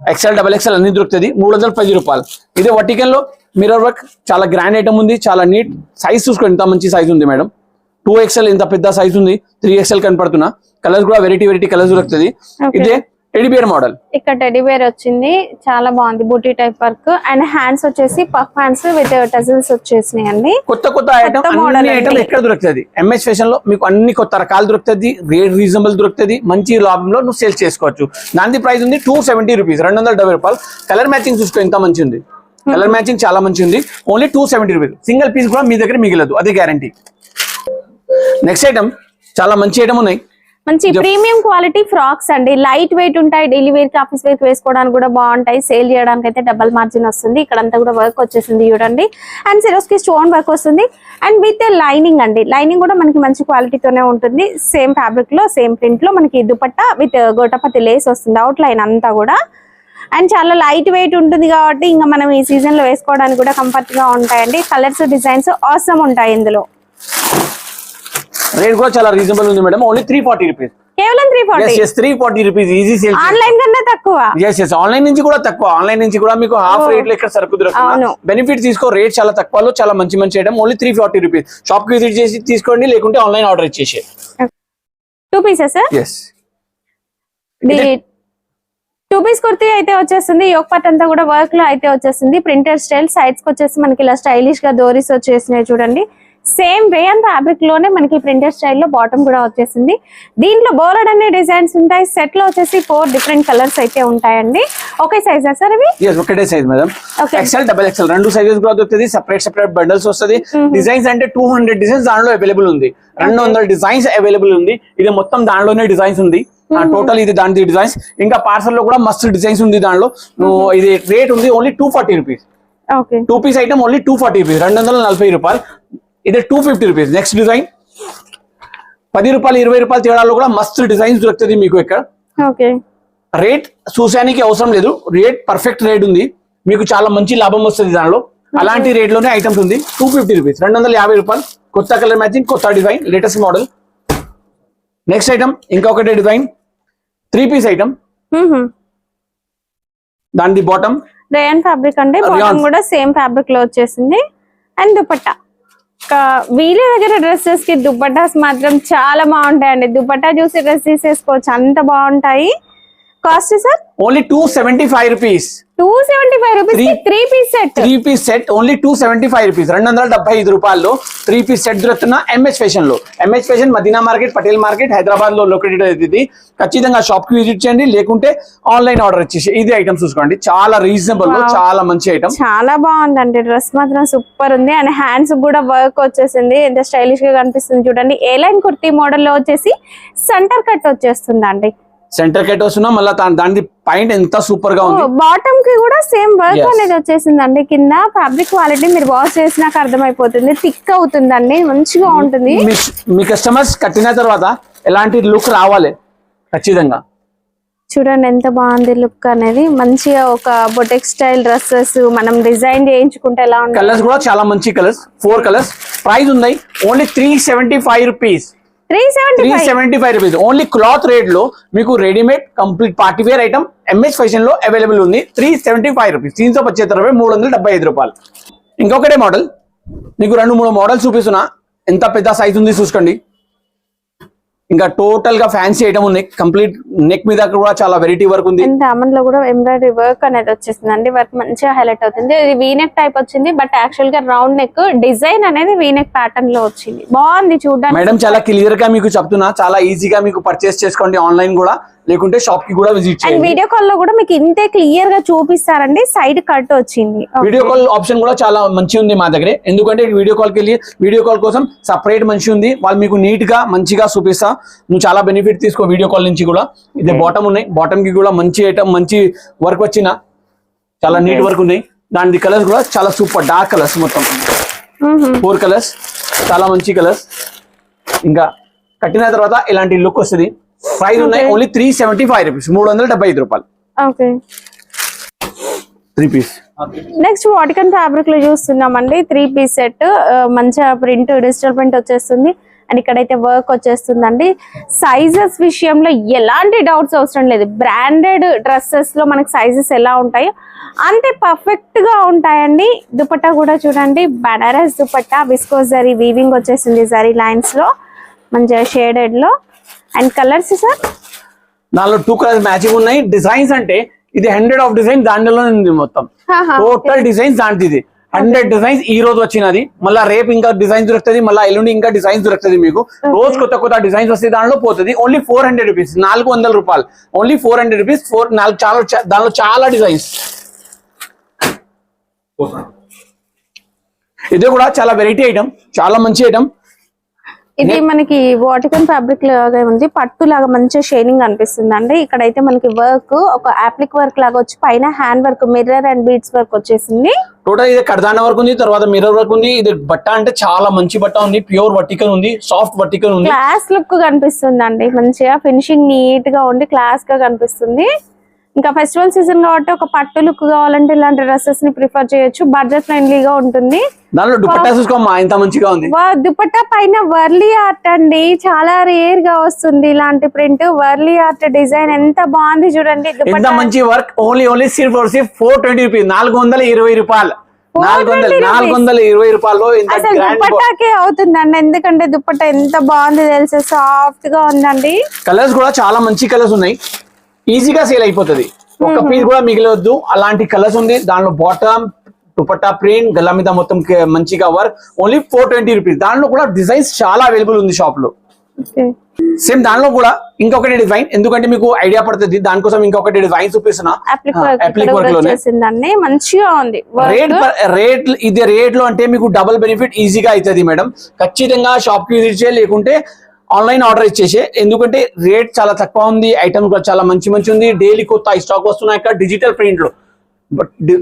S2: XL double XL అన్ని దొరుకుతుంది. మూడు వందల పది రూపాయలు. ఇదే వర్టికల్లో మిర్రర్ వర్క్ చాలా గ్రాండ్ ఐటమ్ ఉంది చాలా నీట్ సైజ్ చూసుకోండి ఇంత మంచి సైజ్ ఉంది మేడం టూ ఎక్స్ఎల్ ఇంత పెద్ద సైజ్ ఉంది త్రీ ఎక్స్ఎల్ కనపడుతున్నా. కలర్స్ కూడా వెరైటీ వెరైటీ కలర్స్ దొరుకుతుంది. ఇదే ఎడిబియర్ మోడల్
S1: ఇక్కడ టెడీ బేర్ వచ్చింది చాలా బాగుంది buti type work and hands వచ్చేసి పఫ్ హ్యాండ్స్ విత్ టజిల్స్ వచ్చేసినాయి అండి
S2: కొత్త కొత్త ఐటమ్. ఎక్కడ దొరుకుతుంది? ఎంఎస్ ఫ్యాషన్లో మీకు అన్ని కొత్త రకాలు దొరుకుతుంది రేట్ రీజనబుల్ దొరుకుతుంది మంచి లాభంలో నువ్వు సేల్ చేసుకోవచ్చు. దాని ప్రైస్ ఉంది టూ సెవెంటీ రూపీస్ రెండు వందల డెబ్బై రూపాయలు. కలర్ మ్యాచింగ్ చూసుకో ఎంత మంచి ఉంది కలర్ మ్యాచింగ్ చాలా మంచి ఉంది only two seventy rupees single piece కూడా మీ దగ్గర మిగలదు అదే గ్యారంటీ నెక్స్ట్ ఐటమ్ చాలా మంచి ఐటమ్ ఉన్నాయి.
S1: మంచి ప్రీమియం క్వాలిటీ ఫ్రాక్స్ అండి. లైట్ వెయిట్ ఉంటాయి డైలీ వేర్కి ఆఫీస్ వేర్ వేసుకోవడానికి కూడా బాగుంటాయి. సేల్ చేయడానికి అయితే డబల్ మార్జిన్ వస్తుంది. ఇక్కడంతా కూడా వర్క్ వచ్చేసింది చూడండి. అండ్ సిరోస్కి స్టోన్ వర్క్ వస్తుంది. అండ్ విత్ లైనింగ్ అండి. లైనింగ్ కూడా మనకి మంచి క్వాలిటీతోనే ఉంటుంది. సేమ్ ఫ్యాబ్రిక్లో సేమ్ ప్రింట్లో మనకి దుపట్టా విత్ గోటపతి లేస్ వస్తుంది. అవుట్ లైన్ అంతా కూడా. అండ్ చాలా లైట్ వెయిట్ ఉంటుంది కాబట్టి ఇంకా మనం ఈ సీజన్లో వేసుకోవడానికి కూడా కంఫర్ట్గా ఉంటాయండి. కలర్స్ డిజైన్స్ అవసరం ఉంటాయి ఇందులో.
S2: రేట్ కూడా చాలా రీజనబుల్ ఉంది madam only three forty rupees
S1: కేవలం three forty
S2: three forty rupees easy sale
S1: online కన్నా తక్కువ?
S2: ఎస్ ఎస్ ఆన్లైన్ నుంచి కూడా తక్కువ. ఆన్లైన్ నుంచి కూడా మీకు హాఫ్. రేట్లో ఇక్కడ సరుకు. దొరుకుతుంది బెనిఫిట్ తీసుకో రేట్ చాలా తక్కువలో చాలా మంచి మంచి item only three forty rupees షాప్కి విజిట్ చేసి తీసుకోండి లేకుంటే ఆన్లైన్ ఆర్డర్ ఇచ్చేసి
S1: two pieces
S2: yes
S1: two piece kurti అయితే వచ్చేస్తుంది యోగ్ పట్ అంతా కూడా వర్క్లో అయితే వచ్చేస్తుంది. ప్రింటెడ్ స్టైల్ సైడ్స్కి వచ్చేసి మనకి ఇలా స్టైలిష్గా దోరీస్ వచ్చేసినాయి చూడండి. సేమ్ రేయన్ ఫ్యాబ్రిక్లోనే మనకి ప్రింటెడ్ స్టైల్లో బాటమ్ కూడా వచ్చేసింది. దీంట్లో బోలెడ్ అనే డిజైన్స్ ఉంటాయి. సెట్లో వచ్చేసి ఫోర్ డిఫరెంట్ కలర్స్ అయితే ఉంటాయండి. ఒకే సైజా సార్ ఇవి?
S2: ఒకటే size madam. XL double XL రెండు సైజెస్ కూడా దొరుకుతుంది సెపరేట్ సెపరేట్ బండల్స్ వస్తుంది. డిజైన్స్ అంటే టూ హండ్రెడ్ డిజైన్స్ దాంట్లో అవైలబుల్ ఉంది. రెండు వందల డిజైన్స్ అవైలబుల్ ఉంది. ఇది మొత్తం దాంట్లోనే డిజైన్స్ ఉంది. టోటల్ ఇది దాని డిజైన్స్ ఇంకా పార్సల్లో కూడా మస్తు డిజైన్స్ ఉంది దాంట్లో నువ్వు ఇది రేట్ ఉంది only two forty rupees
S1: okay.
S2: Two piece item only two forty rupees రెండు వందల నలభై రూపాయలు. ఇది two fifty rupees next design పది రూపాయలు ఇరవై రూపాయల తేడాలో కూడా మస్తు డిజైన్స్ దొరుకుతుంది మీకు ఇక్కడ. రేట్ చూసానికి అవసరం లేదు. రేట్ పర్ఫెక్ట్ రేట్ ఉంది. మీకు చాలా మంచి లాభం వస్తుంది దానిలో. అలాంటి రేట్లోనే ఐటమ్స్ ఉంది. టూ ఫిఫ్టీ రూపీస్ రెండు వందల యాభై రూపాయలు. కొత్త కలర్ మ్యాచింగ్ కొత్త design latest model next item ఇంకొకటి డిజైన్ త్రీ పీస్ ఐటమ్ దాని బాటమ్
S1: రేయన్ ఫ్యాబ్రిక్ అండి. బాటమ్ కూడా సేమ్ ఫ్యాబ్రిక్లో వచ్చేసింది. అండ్ దుపట్టా వీళ్ళ దగ్గర డ్రెస్సెస్కి దుపట్టాస్ మాత్రం చాలా బాగుంటాయండి. దుపట్టా చూసి డ్రెస్ తీసేసుకోవచ్చు. అంత బాగుంటాయి. Cost sir?
S2: Only two seventy five rupees.
S1: Two seventy five rupees three piece set
S2: three piece set only two seventy five rupees రెండు వందల డెబ్బై ఐదు రూపాయల్లో త్రీ పీస్ సెట్ దొరుకుతున్న ఎంహెచ్ ఫ్యాషన్లో MH fashion Madina market Patel market హైదరాబాద్లో లొకేటెడ్ అవుతుంది ఖచ్చితంగా షాప్కి విజిట్ చేయండి. లేకుంటే ఆన్లైన్ ఆర్డర్ ఇచ్చేసి ఇది ఐటమ్ చూసుకోండి. చాలా రీజనబుల్. చాలా మంచి ఐటమ్
S1: చాలా బాగుందండి. డ్రెస్ మాత్రం సూపర్ ఉంది. అండ్ హ్యాండ్స్ కూడా వర్క్ వచ్చేసింది. ఎంత స్టైలిష్గా కనిపిస్తుంది చూడండి. ఏ లైన్ కుర్తీ మోడల్లో వచ్చేసి సెంటర్ కట్ వచ్చేస్తుందండి.
S2: సెంటర్ కట్ వస్తున్నా మళ్ళీ దాని పాయింట్ ఎంత సూపర్గా ఉంది.
S1: బాటమ్కి కూడా సేమ్ వర్క్. అనేది వచ్చేసిందండి. కింద ఫ్యాబ్రిక్ క్వాలిటీ మీరు వాష్ చేసినాక అర్థమైపోతుంది. థిక్ అవుతుందండి. మంచిగా ఉంటుంది.
S2: మీ మీ కస్టమర్స్ కట్టిన తర్వాత ఎలాంటి లుక్ రావాలి? ఖచ్చితంగా.
S1: చూడండి ఎంత బాగుంది లుక్ అనేది. మంచిగా ఒక బొటెక్ స్టైల్ డ్రెస్సెస్ మనం డిజైన్ చేయించుకుంటే ఎలా ఉంటుంది.
S2: కలర్స్ కూడా చాలా మంచి కలర్స్ ఫోర్ కలర్స్ ప్రైస్ ఉన్నాయి. Only three seventy five rupees
S1: three seventy five
S2: rupees only cloth రేట్లో మీకు readymade complete party wear item MS ఫ్యాషన్లో అవైలబుల్ ఉంది. త్రీ సెవెంటీ ఫైవ్ రూపీస్ తీన్ సో పచ్చేత్తర మూడు వందల డెబ్బై ఐదు రూపాయలు. ఇంకొకటే మోడల్ మీకు రెండు మూడు మోడల్ చూపిస్తున్నా. ఎంత పెద్ద సైజ్ ఉంది చూసుకోండి. ఇంకా టోటల్గా ఫ్యాన్సీ ఐటమ్ ఉన్నాయి కంప్లీట్ నెక్ మీద కూడా చాలా వెరైటీ వర్క్ ఉంది.
S1: అండ్ దామన్లో కూడా ఎంబ్రాయిడరీ వర్క్ అనేది వచ్చేసిందండి. వర్క్ మంచిగా హైలైట్ అవుతుంది. ఇది వీనెక్ టైప్ వచ్చింది బట్ యాక్చువల్గా రౌండ్ నెక్ డిజైన్ అనేది వీనెక్ ప్యాటర్న్లో వచ్చింది. బాగుంది చూడడానికి.
S2: మేడం చాలా క్లియర్గా మీకు చెప్తున్నా. చాలా ఈజీగా మీకు పర్చేస్ చేసుకోండి ఆన్లైన్ కూడా. లేకుంటే షాప్కి కూడా విజిట్
S1: అండ్
S2: చేయండి.
S1: వీడియో కాల్లో కూడా మీకు ఇంతే క్లియర్గా చూపిస్తారండి. సైడ్ కట్ వచ్చింది.
S2: వీడియో కాల్ ఆప్షన్ కూడా చాలా మంచి ఉంది మా దగ్గర. ఎందుకంటే వీడియో కాల్కి వెళ్ళి వీడియో కాల్ కోసం సపరేట్ మంచి ఉంది. వాళ్ళు మీకు నీట్గా మంచిగా చూపిస్తా. నువ్వు చాలా బెనిఫిట్ తీసుకో వీడియో కాల్ నుంచి కూడా. ఇది బాటమ్ ఉన్నాయి. బాటమ్కి కూడా మంచి ఐటమ్ మంచి వర్క్ వచ్చిన చాలా నీట్ వర్క్ ఉన్నాయి. దాని కలర్స్ కూడా చాలా సూపర్ డార్క్ కలర్స్ మొత్తం. ఫోర్ కలర్స్ చాలా మంచి కలర్స్ ఇంకా కట్టిన తర్వాత ఇలాంటి లుక్ వస్తుంది. ప్రైస్ ఉన్నాయి. Only three seventy five rupees మూడు వందల డెబ్బై ఐదు రూపాయలు.
S1: ఓకే
S2: త్రీ పీస్
S1: నెక్స్ట్ వాటికన్ ఫ్యాబ్రిక్లో చూస్తున్నామండి. త్రీ పీస్ సెట్ మంచిగా ప్రింట్ డిజిటల్ ప్రింట్ వచ్చేస్తుంది. అండ్ ఇక్కడైతే వర్క్ వచ్చేస్తుందండి. సైజెస్ విషయంలో ఎలాంటి డౌట్స్ అవసరం లేదు. బ్రాండెడ్ డ్రెస్సెస్లో మనకి సైజెస్ ఎలా ఉంటాయో అంతే పర్ఫెక్ట్గా ఉంటాయండి. దుపట్టా కూడా చూడండి. బనారస్ దుపట్టా విస్కోస్ జరీ వీవింగ్ వచ్చేసింది జరీ లైన్స్లో. మంచిగా షేడెడ్లో. అండ్ కలర్స్ సార్
S2: దానిలో టూ కలర్స్ మ్యాచింగ్ ఉన్నాయి. డిజైన్స్ అంటే ఇది హండ్రెడ్ ఆఫ్ డిజైన్ దాంట్లో ఉంది మొత్తం. టోటల్ డిజైన్స్ దాంటిది హండ్రెడ్ డిజైన్స్ ఈ రోజు వచ్చినది. మళ్ళీ రేపు ఇంకా డిజైన్స్ దొరుకుతుంది. మళ్ళీ ఎల్లుండి ఇంకా డిజైన్స్ దొరుకుతుంది మీకు. రోజు కొత్త కొత్త డిజైన్స్ వస్తే దానిలో పోతుంది. ఓన్లీ ఫోర్ హండ్రెడ్ రూపీస్ నాలుగు వందల రూపాయలు. Only four hundred rupees four నాలుగు చాలా దానిలో చాలా డిజైన్స్ ఇది కూడా చాలా వెరైటీ ఐటమ్ చాలా మంచి ఐటమ్
S1: ఇది మనకి వాటికన్ ఫ్యాబ్రిక్ లాగా ఉంది. పట్టు లాగా మంచిగా షైనింగ్ అనిపిస్తుంది అండి ఇక్కడైతే మనకి వర్క్ ఒక అప్లిక్ వర్క్ లాగా వచ్చి పైన hand work mirror and beads work వచ్చేసింది.
S2: టోటల్ ఇది కడదాన వర్క్ ఉంది తర్వాత మిర్రర్ వర్క్ ఉంది. ఇది బట్ట అంటే చాలా మంచి బట్ట ఉంది. ప్యూర్ వర్టికల్ ఉంది సాఫ్ట్ వర్టికల్ ఉంది.
S1: క్లాస్ లుక్ కనిపిస్తుంది అండి మంచిగా ఫినిషింగ్ నీట్గా ఉండి క్లాస్గా కనిపిస్తుంది. ఇంకా ఫెస్టివల్ సీజన్ కాబట్టి ఒక పట్టు లుక్ కావాలంటే ఇలాంటి డ్రెస్సెస్ని ప్రిఫర్ చేయొచ్చు. బడ్జెట్ ఫ్రెండ్లీగా ఉంటుంది.
S2: దుపట్టా
S1: పైన వర్లీ ఆర్ట్ అండి. చాలా రేర్గా వస్తుంది ఇలాంటి ప్రింట్ వర్లీ ఆర్ట్ డిజైన్ ఎంత బాగుంది చూడండి.
S2: ఎంత మంచి వర్క్ ఓన్లీ ఓన్లీ సిర్ఫ్ సిర్ఫ్ ఫోర్ ట్వంటీ రూపీస్ నాలుగు వందల ఇరవై రూపాయలు. నాలుగు వందల
S1: 420
S2: నాలుగు వందల ఇరవై రూపాయలు
S1: అసలు అవుతుందండి. ఎందుకంటే దుపట్టా ఎంత బాగుంది తెలుసా? సాఫ్ట్గా ఉందండి.
S2: కలర్స్ కూడా చాలా మంచి కలర్స్ ఉన్నాయి. ఈజీగా సేల్ అయిపోతుంది. ఒక పీస్ కూడా మిగిలవద్దు అలాంటి కలర్స్ ఉంది. దానిలో బాటమ్ దుపట్టా ప్రింట్ గల్ల మీద మొత్తం మంచిగా work only four twenty rupees దానిలో కూడా డిజైన్స్ చాలా అవైలబుల్ ఉంది షాప్లో. సేమ్ దానిలో కూడా ఇంకొకటి డిజైన్ ఎందుకంటే మీకు ఐడియా పడుతుంది. దానికోసం ఇంకొకటి డిజైన్ చూపిస్తున్నా.
S1: అప్లిక్ వర్క్లోనే. మంచిగా ఉంది.
S2: రేట్ రేట్ ఇది రేట్లో అంటే మీకు డబుల్ బెనిఫిట్ ఈజీగా అవుతుంది మేడం ఖచ్చితంగా షాప్కి విజిట్ చేయాలి. లేకుంటే ఆన్లైన్ ఆర్డర్ ఇచ్చేసే. ఎందుకంటే రేట్ చాలా తక్కువ ఉంది ఐటమ్ కూడా చాలా మంచి మంచి ఉంది. డైలీ కొత్త స్టాక్ వస్తున్నాయి ఇక్కడ డిజిటల్ ప్రింట్లో.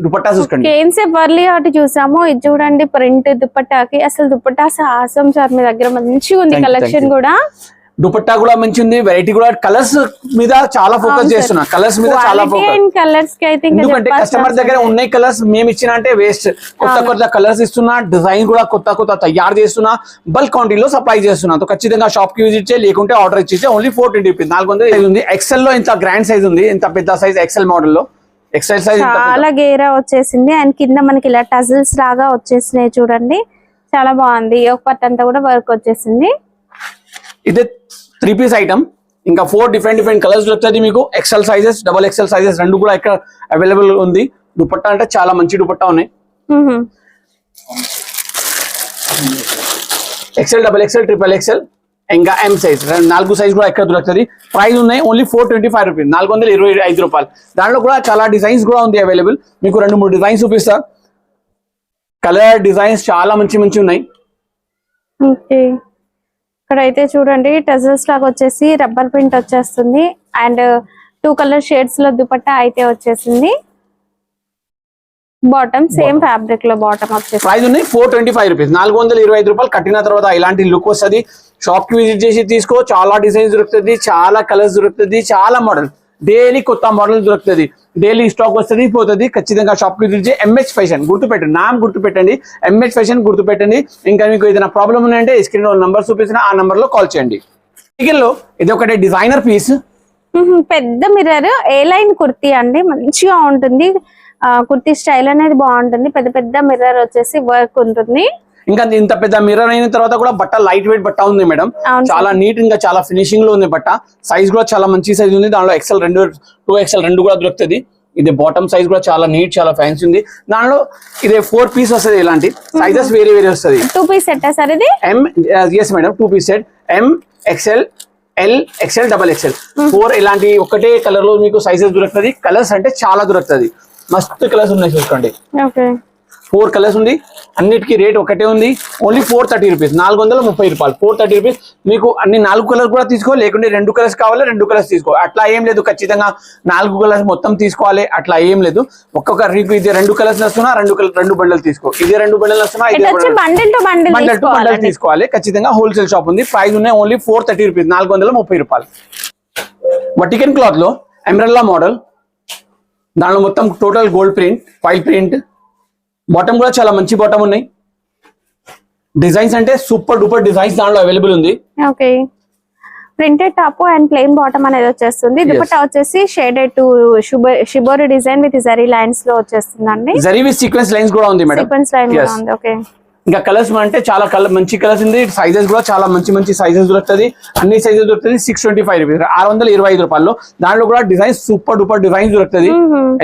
S2: దుపట్టా చూసుకోండి.
S1: వర్లీ చూసాము. ఇది చూడండి ప్రింట్ దుపట్టాకి. అసలు దుపట్టా సాహసం సార్ మీ దగ్గర మంచిగా ఉంది కలెక్షన్. కూడా.
S2: దుపట్టా కూడా మంచి ఉంది వెరైటీ కూడా. కలర్స్ మీద చాలా ఫోకస్. చేస్తున్నా. కలర్స్ మీద చాలా ఫోకస్ ఎందుకంటే కస్టమర్ దగ్గర ఉన్నాయి కలర్స్ మేము ఇచ్చిన అంటే వేస్ట్ కొత్త కొత్త కలర్స్ ఇస్తున్నా డిజైన్ కూడా కొత్త కొత్త తయారు చేస్తున్నా బల్క్ క్వాంటిటీలో సప్లై చేస్తున్నా. ఖచ్చితంగా షాప్కి విజిట్ చేయి లేకుంటే ఆర్డర్ ఇచ్చేసి ఓన్లీ ఫోర్ ట్వంటీ రూపీస్ నాలుగు వందలు ఉంది. ఎక్సెల్లో ఇంత గ్రాండ్ సైజ్ ఉంది ఇంత పెద్ద సైజ్ ఎక్సెల్ మోడల్లో. ఎక్సైజ్ సైజ్
S1: చాలా గేరా వచ్చేసింది. అండ్ కింద మనకి ఇలా టజిల్స్ లాగా వచ్చేసినాయి చూడండి. చాలా బాగుంది. ఒక పట్టు అంతా కూడా వర్క్ వచ్చేసింది.
S2: ఇదే త్రీ పీస్ ఐటమ్ ఇంకా ఫోర్ డిఫరెంట్ డిఫరెంట్ కలర్స్ దొరుకుతుంది మీకు. XL sizes double XL sizes రెండు కూడా ఇక్కడ అవైలబుల్ ఉంది. దుపట్టా అంటే చాలా మంచి దుపట్టా ఉన్నాయి. XL double XL triple XL ఇంకా ఎం సైజ్ నాలుగు సైజ్ కూడా ఎక్కడ దొరుకుతుంది ప్రైస్ ఉన్నాయి only four twenty five rupees నాలుగు వందల ఇరవై ఐదు రూపాయలు. దాంట్లో కూడా చాలా డిజైన్స్ కూడా ఉంది అవైలబుల్ మీకు రెండు మూడు డిజైన్స్ చూపిస్తా. కలర్ డిజైన్స్ చాలా మంచి మంచి ఉన్నాయి.
S1: ఓకే ఇక్కడ అయితే చూడండి టజల్స్ లాగా వచ్చేసి రబ్బర్ ప్రింట్ వచ్చేస్తుంది. అండ్ టూ కలర్ షేడ్స్లో దుపట్టా అయితే వచ్చేసింది. బాటమ్ సేమ్ ఫ్యాబ్రిక్లో బాటమ్ వచ్చేసి
S2: ప్రైస్ ఉన్నాయి ఫోర్ ట్వంటీ ఫైవ్ రూపీస్ నాలుగు వందల ఇరవై ఐదు రూపాయలు కట్టిన తర్వాత ఇలాంటి లుక్ వస్తుంది. షాప్కి విజిట్ చేసి తీసుకో చాలా డిజైన్స్ దొరుకుతుంది చాలా కలర్స్ దొరుకుతుంది చాలా మోడల్ డైలీ కొత్త మోడల్ దొరుకుతుంది. డైలీ స్టాక్ వస్తుంది పోతుంది. ఖచ్చితంగా షాప్కి విజిట్ ఎంహెచ్ ఫ్యాషన్ గుర్తుపెట్టండి నామ్ గుర్తుపెట్టండి. ఎంహెచ్ ఫ్యాషన్ గుర్తుపెట్టండి. ఇంకా మీకు ఏదైనా ప్రాబ్లం ఉన్నాయంటే స్క్రీన్లో నంబర్ చూపించిన ఆ నంబర్లో కాల్ చేయండి. లో ఇది ఒకటి డిజైనర్ పీస్
S1: పెద్ద మిర్రర్ ఏ లైన్ కుర్తీ అండి. మంచిగా ఉంటుంది. ఆ, కుర్తీ స్టైల్ అనేది బాగుంటుంది. పెద్ద పెద్ద మిర్రర్ వచ్చేసి వర్క్ ఉంటుంది.
S2: ఇంకా ఇంత పెద్ద మిర్రర్ అయిన తర్వాత కూడా బట్ట లైట్ వెయిట్ బట్ట ఉంది మేడం. చాలా నీట్ ఇంకా చాలా ఫినిషింగ్లో ఉంది బట్ట. సైజ్ కూడా చాలా మంచి సైజ్ ఉంది. దానిలో ఎక్సెల్ రెండు టూ ఎక్సెల్ రెండు కూడా దొరుకుతుంది. ఇది బాటమ్ సైజ్ కూడా చాలా నీట్ చాలా ఫ్యాన్సీ ఉంది. దానిలో ఇది ఫోర్ పీస్ వస్తుంది ఇలాంటి. సైజెస్ వేరే వేరే వస్తుంది.
S1: టూ పీస్ సెట్ సార్ ఇది?
S2: M S madam two piece set M XL L XL double XL four ఇలాంటి ఒకటే కలర్లో మీకు సైజెస్ దొరుకుతుంది. కలర్స్ అంటే చాలా దొరుకుతుంది. మస్తు కలర్స్ ఉన్నాయి చూసుకోండి. ఫోర్ కలర్స్ ఉంది. అన్నిటికీ రేట్ ఒకటే ఉంది. ఓన్లీ ఫోర్ థర్టీ రూపీస్ నాలుగు వందల ముప్పై రూపాయలు. ఫోర్ థర్టీ రూపీస్ మీకు అన్ని నాలుగు కలర్స్ కూడా తీసుకో లేకుంటే రెండు కలర్స్ కావాలి రెండు కలర్స్ తీసుకో. అట్లా ఏం లేదు. ఖచ్చితంగా నాలుగు కలర్స్ మొత్తం తీసుకోవాలి. అట్లా ఏం లేదు. ఒక్కొక్క రీపు ఇది రెండు కలర్స్ వస్తున్నా రెండు కలర్ రెండు బండలు తీసుకో. ఇది రెండు బండలు
S1: వచ్చి బండిల్ టు బండిల్
S2: తీసుకోవాలి. ఖచ్చితంగా హోల్సేల్ షాప్ ఉంది. ప్రైస్ ఉన్నాయి ఓన్లీ ఫోర్ థర్టీ రూపీస్ నాలుగు వందల ముప్పై రూపాయలు. వటికన్ క్లాత్లో ఎమరల్లా మోడల్ దానిలో మొత్తం total gold print foil print bottom కూడా చాలా మంచి బాటమ్ ఉన్నాయి. డిజైన్స్ అంటే సూపర్ డూపర్ డిజైన్స్ దాంట్లో అవైలబుల్ ఉంది.
S1: Okay printed top and plain bottom అనేది వచ్చేస్తుంది. దుపట్టా వచ్చేసి shaded to shibori design with zari లైన్స్లో వచ్చేస్తుందండి.
S2: జరీవి సీక్వెన్స్ లైన్స్ కూడా ఉంది మేడం
S1: సీక్వెన్స్ లైన్. ఉంది. ఓకే
S2: ఇంకా కలర్స్ అంటే చాలా కలర్ మంచి కలర్స్ ఉంది. సైజెస్ కూడా చాలా మంచి మంచి సైజెస్ దొరుకుతుంది. అన్ని సైజెస్ దొరుకుతుంది. సిక్స్ ట్వంటీ ఫైవ్ రూపీస్ ఆరు వందల ఇరవై ఐదు రూపాయలు దాంట్లో కూడా డిజైన్స్ సూపర్ డూపర్ డిజైన్స్ దొరుకుతుంది.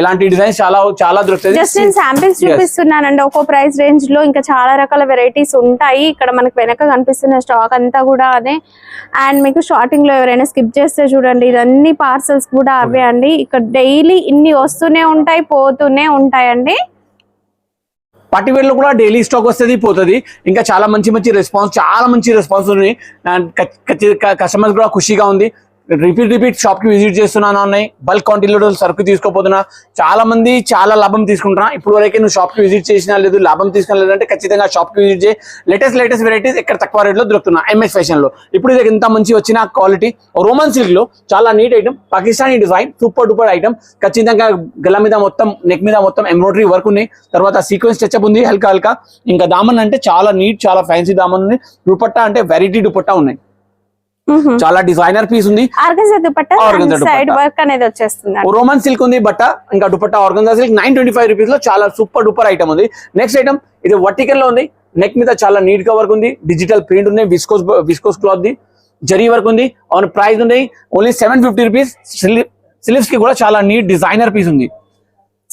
S2: ఇలాంటి డిజైన్స్ చాలా చాలా దొరుకుతుంది.
S1: జస్ట్ నేను శాంపిల్స్ చూపిస్తున్నానండి. ఒక్కో ప్రైస్ రేంజ్లో ఇంకా చాలా రకాల వెరైటీస్ ఉంటాయి. ఇక్కడ మనకి వెనక కనిపిస్తున్న స్టాక్ అంతా కూడా అదే. అండ్ మీకు స్టార్టింగ్లో ఎవరైనా స్కిప్ చేస్తే చూడండి. ఇదన్నీ పార్సల్స్ కూడా అవే అండి. ఇక్కడ డైలీ ఇన్ని వస్తూనే ఉంటాయి పోతూనే ఉంటాయండి.
S2: పార్టీ కూడా డైలీ స్టాక్ వస్తుంది పోతుంది. ఇంకా చాలా మంచి మంచి రెస్పాన్స్ చాలా మంచి రెస్పాన్స్ ఉన్నాయి. కస్టమర్స్ కూడా ఖుషిగా ఉంది. రిపీట్ రిపీట్ షాప్కి విజిట్ చేస్తున్నాను ఉన్నాయి బల్క్ క్వాంటిటీలో సరుకు తీసుకోపోతున్నా. చాలా మంది చాలా లాభం తీసుకుంటున్నా. ఇప్పుడు వరకు నువ్వు షాప్కి విజిట్ చేసినా లేదు లాభం తీసుకున్నా లేదంటే ఖచ్చితంగా షాప్కి విజిట్ చేయి. లేటెస్ట్ లేటెస్ట్ వెరైటీస్ ఎక్కడ తక్కువ రేట్లో దొరుకుతున్నా. ఎంఎస్ ఫ్యాషన్లో. ఇప్పుడు ఇది ఎంత మంచి వచ్చిన క్వాలిటీ రోమన్ సిల్క్లో చాలా neat item Pakistani design super duper item ఖచ్చితంగా గల మీద మొత్తం నెక్ మీద మొత్తం ఎంబ్రాయిడరీ వర్క్ ఉన్నాయి. తర్వాత సీక్వెన్స్ టచ్అప్ ఉంది హల్కా హల్కా. ఇంకా దామన్ అంటే చాలా నీట్ చాలా ఫ్యాన్సీ దామన్ ఉంది. దుపట్టా అంటే వెరైటీ దుపట్టా ఉన్నాయి. చాలా డిజైనర్ పీస్ ఉంది. రోమన్ సిల్క్ ఉంది బట్ట ఇంకా dupatta organza silk nine twenty five రూపీస్లో చాలా సూపర్ డూపర్ ఐటమ్ ఉంది. నెక్స్ట్ ఐటమ్ ఇది వర్టికల్లో ఉంది. నెక్ మీద చాలా నీట్గా వర్క్ ఉంది. డిజిటల్ ప్రింట్ ఉంది viscose viscose cloth the. Zari work ఉంది. ఆన్ ప్రైస్ ఉంది ఓన్లీ సెవెన్ ఫిఫ్టీ రూపీస్ స్లీవ్స్కి కూడా చాలా నీట్ డిజైనర్ పీస్ ఉంది.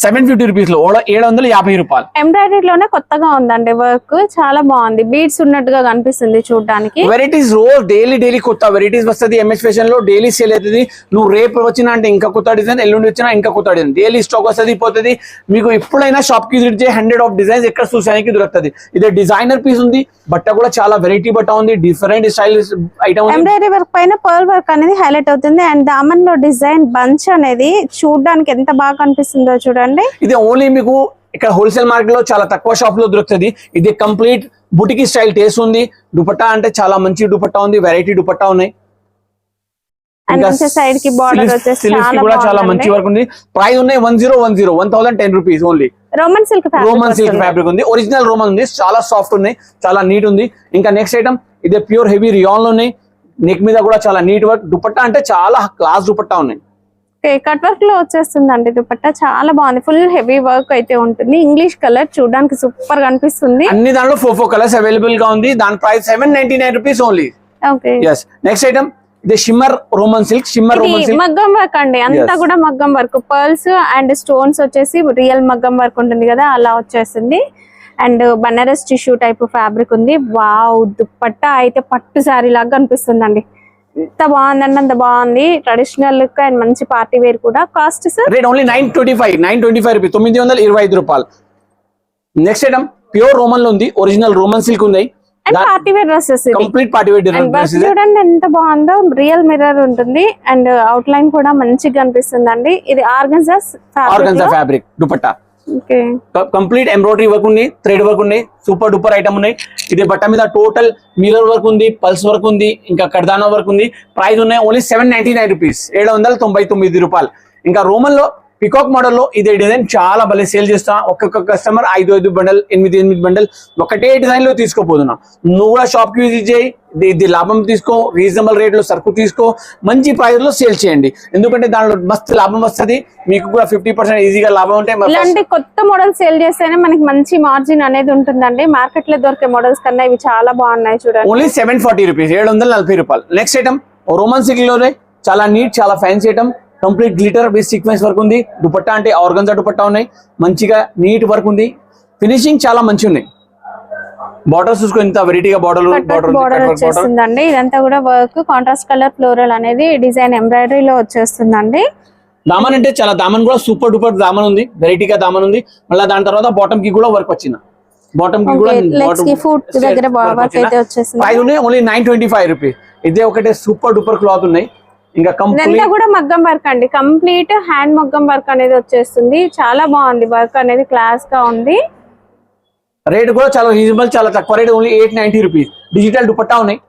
S2: సెవెన్ ఫిఫ్టీ రూపీస్లో ఏడు వందల యాభై రూపాయలు.
S1: ఎంబ్రాయిడరీ లోనే కొత్తగా ఉందండి వర్క్ చాలా బాగుంది. బీడ్స్ ఉన్నట్టుగా కనిపిస్తుంది చూడడానికి.
S2: వెరైటీస్ రోజు డైలీ డైలీ కొత్త వెరైటీస్ వస్తుంది. ఎంఎస్ ఫ్యాషన్లో డైలీ సేల్ అవుతుంది. నువ్వు రేపు వచ్చినా అంటే ఇంకా కొత్త డిజైన్ ఎల్లుండి వచ్చినా ఇంకా కొత్త డిజైన్ డైలీ స్టాక్ వస్తుంది పోతుంది. మీకు ఎప్పుడైనా షాప్కి విజిట్ చేయి హండ్రెడ్ ఆఫ్ డిజైన్స్ ఎక్కడ చూసానికి దొరుకుతుంది. ఇది డిజైనర్ పీస్ ఉంది బట్ట కూడా చాలా వెరైటీ బట్ట ఉంది different style item
S1: embroidery work పైన పర్ల్ వర్క్ అనేది హైలైట్ అవుతుంది. అండ్ దామన్లో డిజైన్ బంచ్ అనేది చూడడానికి ఎంత బాగా కనిపిస్తుందో చూడండి.
S2: ఇది ఓన్లీ మీకు ఇక్కడ హోల్సేల్ మార్కెట్లో చాలా తక్కువ షాప్లో దొరుకుతుంది. ఇది కంప్లీట్ బుటికి స్టైల్ టేస్ట్ ఉంది. దుపట్టా అంటే చాలా మంచి దుపట్టా ఉంది వెరైటీ దుపట్టా ఉన్నాయి.
S1: అండ్ సైడ్కి బార్డర్
S2: కూడా చాలా మంచి వర్క్ ఉంది. ప్రైస్ ఉన్నాయి one zero one zero one thousand ten rupees only
S1: Roman silk
S2: Roman silk fabric ఉంది. ఒరిజినల్ రోమన్ ఉంది. చాలా సాఫ్ట్ ఉన్నాయి. చాలా నీట్ ఉంది. ఇంకా నెక్స్ట్ ఐటమ్ ఇదే ప్యూర్ హెవీ రియాన్లో ఉన్నాయి. నెక్ మీద కూడా చాలా నీట్ వర్క్ దుపట్టా అంటే చాలా క్లాస్ దుపట్టా ఉన్నాయి.
S1: కట్ వర్క్లో వచ్చేస్తుందండి దుపట్టా. చాలా బాగుంది. ఫుల్ హెవీ వర్క్ అయితే ఉంటుంది. ఇంగ్లీష్ కలర్ చూడడానికి సూపర్గా అనిపిస్తుంది.
S2: అన్ని దాంట్లో ఫోర్ ఫోర్ కలర్స్ అవైలబుల్గా ఉంది. దాని price seven ninety nine rupees only next item ఇది shimmer Roman silk shimmer Roman
S1: ఇది
S2: సిల్క్
S1: మగ్గం వర్క్ అండి. అంతా. కూడా మగ్గం వర్క్ పర్ల్స్ అండ్ స్టోన్స్ వచ్చేసి రియల్ మగ్గం వర్క్ ఉంటుంది కదా అలా వచ్చేసింది and Banaras tissue type fabric ఉంది. వావ్ దుప్పట్టా అయితే పట్టు శారీ లాగా కనిపిస్తుందండి ఎంత బాగుందండి అంత బాగుంది. ట్రెడిషనల్ లుక్ అండ్ మంచి పార్టీ వేర్ కూడా. Cost sir
S2: rate only nine twenty five nine twenty five rupees తొమ్మిది వందల ఇరవై ఐదు రూపాయలు. నెక్స్ట్ ఐటమ్ ప్యూర్ రోమన్లో ఉంది. ఒరిజినల్ రోమన్ సిల్క్ ఉంది.
S1: అండ్ పార్టీ వేర్ డ్రెస్సెస్ ఇది.
S2: కంప్లీట్ పార్టీ వేర్
S1: అండ్ చూడండి ఎంత బాగుందో. రియల్ మిర్రర్ ఉంటుంది. అండ్ అవుట్ లైన్ కూడా మంచిగా కనిపిస్తుందండి ఇది organzas
S2: organza fabric dupatta complete embroidery work ఉంది థ్రెడ్ వర్క్ ఉంది సూపర్ డూపర్ ఐటమ్ ఉన్నాయి. ఇది బట్ట మీద టోటల్ మిరర్ వర్క్ ఉంది పల్స్ వర్క్ ఉంది ఇంకా కర్దానా వర్క్ ఉంది. ప్రైస్ ఉన్నాయి only seven ninety nine rupees. ఏడు వందల తొంభై తొమ్మిది రూపాయలు. ఇంకా రోమన్లో పికాక్ మోడల్లో ఇదే డిజైన్ చాలా భలే సేల్ చేస్తా. ఒక్కొక్క కస్టమర్ ఐదు ఐదు బండల్ ఎనిమిది ఎనిమిది బండల్ ఒకటే డిజైన్లో తీసుకోపోతున్నా నువ్వు కూడా షాప్కి విజిట్ చేయి. ఇది- లాభం తీసుకో. రీజనబుల్ రేట్లో సరుకు తీసుకో. మంచి ప్రైస్లో సేల్ చేయండి. ఎందుకంటే దాంట్లో మస్తు లాభం వస్తుంది. మీకు కూడా ఫిఫ్టీ పర్సెంట్ ఈజీగా లాభం ఉంటే మరి
S1: ఇలాంటి కొత్త మోడల్స్ సేల్ చేస్తేనే మనకి మంచి మార్జిన్ అనేది ఉంటుందండి. మార్కెట్లో దొరికే మోడల్స్ కన్నా ఇవి చాలా బాగున్నాయి చూడండి.
S2: ఓన్లీ సెవెన్ ఫార్టీ రూపీస్ ఏడు వందల నలభై రూపాయలు. నెక్స్ట్ ఐటమ్ రోమన్ సిల్క్లోనే చాలా నీట్ చాలా fancy item complete glitter base sequence work ఉంది. దుపట్టా అంటే ఆర్గన్జా దుపట్టా ఉన్నాయి. మంచిగా నీట్ వర్క్ ఉంది. ఫినిషింగ్ చాలా మంచి ఉన్నాయి. బార్డర్స్ చూసుకో ఇంత వెరైటీగా బార్డర్ బార్డర్
S1: వచ్చేస్తుందండి. ఇదంతా కూడా వర్క్ కాంట్రాస్ట్ కలర్ ఫ్లోరల్ అనేది డిజైన్ ఎంబ్రాయిడరీలో వచ్చేస్తుందండి.
S2: దామన్ అంటే చాలా దామన్ కూడా సూపర్ డూపర్ దామన్ ఉంది. వెరైటీగా దామన్ ఉంది. మళ్ళీ దాని తర్వాత బాటమ్కి కూడా వర్క్ వచ్చింది. బాటమ్కి కూడా
S1: దగ్గర
S2: only nine twenty five rupees ఇదే ఒకటే సూపర్ డూపర్ క్లాత్ ఉన్నాయి. ఇంకా
S1: ఇదంతా కూడా మగ్గం వర్క్ అండి. కంప్లీట్ హ్యాండ్ మగ్గం వర్క్ అనేది వచ్చేస్తుంది. చాలా బాగుంది. వర్క్ అనేది క్లాస్గా ఉంది.
S2: రేట్ కూడా చాలా రీజనబుల్ చాలా తక్కువ. Rate only eight ninety rupees digital dupatta ఉన్నాయి.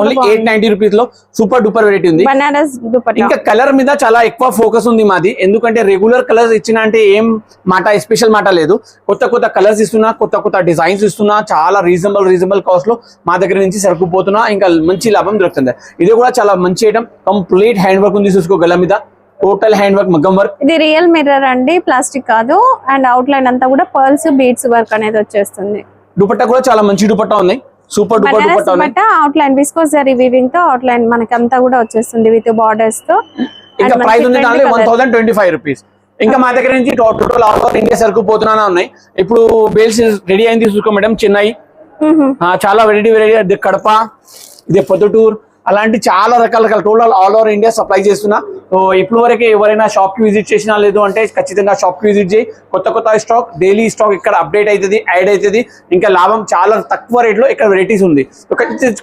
S2: ఓన్లీ ఎయిట్ నైన్టీ రూపీస్లో సూపర్ డూపర్ వెరైటీ ఉంది.
S1: బనారస్
S2: ఇంకా కలర్ మీద చాలా ఎక్కువ ఫోకస్ ఉంది మాది. ఎందుకంటే రెగ్యులర్ కలర్స్ ఇచ్చిన అంటే ఏం మాట స్పెషల్ మాట లేదు. కొత్త కొత్త కలర్స్ ఇస్తున్నా కొత్త కొత్త డిజైన్స్ ఇస్తున్నా చాలా రీజనబుల్ రీజనబుల్ కాస్ట్లో మా దగ్గర నుంచి సరుకు పోతున్నా ఇంకా మంచి లాభం దొరుకుతుంది. ఇది కూడా చాలా మంచి ఐటమ్ కంప్లీట్ హ్యాండ్ వర్క్ ఉంది చూసుకో గల మీద. టోటల్ హ్యాండ్ వర్క్ మగ్గం వర్క్
S1: ఇది రియల్ మిర్రర్ అండి ప్లాస్టిక్ కాదు. అండ్ అవుట్ లైన్ అంతా కూడా పర్ల్స్ బీడ్స్ వర్క్ అనేది వచ్చేస్తుంది.
S2: దుపట్టా కూడా చాలా మంచి దుపట్టా ఉన్నాయి. సూపర్ డూపర్ ఉన్నాయి.
S1: బట్ట అవుట్ లైన్ విస్కోస్ జరీ వీవింగ్తో అవుట్ లైన్ మనకి అంతా కూడా వచ్చేస్తుంది విత్ బార్డర్స్తో.
S2: ఇంకా ప్రైస్ ఉంది దాంట్లో one. Thousand twenty five rupees ఇంకా మా దగ్గర నుంచి టోటల్ ఆల్ ఓవర్ ఇండియా సరుకు పోతున్నానే ఉన్నాయి. ఇప్పుడు బేల్స్ రెడీ అయింది చూసుకో మేడం చెన్నై. చాలా వెరైటీ వెరైటీ కడప ఇది పొద్దుటూర్. అలాంటి చాలా రకాల రకాల total all over India supply చేస్తున్నా. ఇప్పుడు వరకే ఎవరైనా షాప్కి విజిట్ చేసినా లేదు అంటే ఖచ్చితంగా షాప్కి విజిట్ చేయి. కొత్త కొత్త స్టాక్ డైలీ స్టాక్ ఇక్కడ అప్డేట్ అవుతుంది యాడ్ అవుతుంది ఇంకా లాభం చాలా తక్కువ రేట్లో ఇక్కడ వెరైటీస్ ఉంది.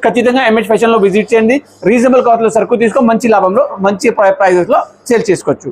S2: ఖచ్చితంగా ఎంఎస్ ఫ్యాషన్లో విజిట్ చేయండి. రీజనబుల్ కాస్ట్లో సరుకు తీసుకో మంచి లాభంలో మంచి ప్రైజెస్లో సేల్ చేసుకోవచ్చు.